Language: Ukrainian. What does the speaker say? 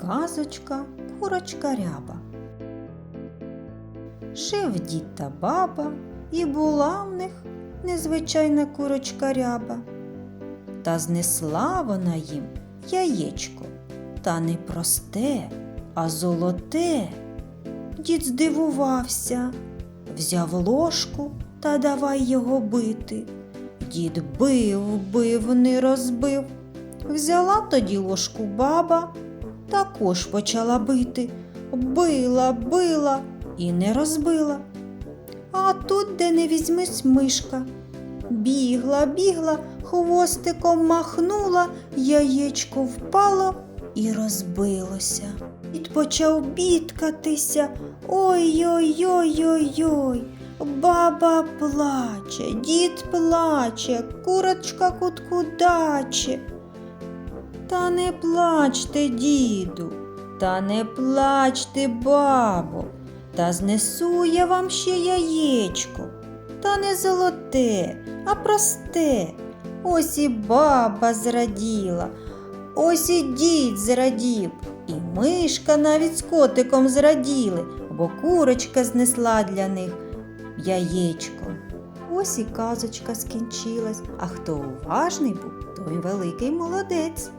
Казочка курочка ряба. Жив дід та баба, і була в них незвичайна курочка ряба. Та знесла вона їм яєчко, та не просте, а золоте. Дід здивувався, взяв ложку та давай його бити. Дід бив, бив, не розбив. Взяла тоді ложку баба, також почала бити. Била, била і не розбила. А тут, де не візьмись мишка. Бігла, бігла, хвостиком махнула, яєчко впало і розбилося. Дід почав бідкатися. Ой-ой-ой-ой-ой. Баба плаче, дід плаче, курочка куткудаче. Та не плачте, діду, та не плачте, бабо, та знесу я вам ще яєчко, та не золоте, а просте. Ось і баба зраділа, ось і дід зрадів, і мишка навіть з котиком зраділи, бо курочка знесла для них яєчко. Ось і казочка скінчилась, а хто уважний був, той великий молодець.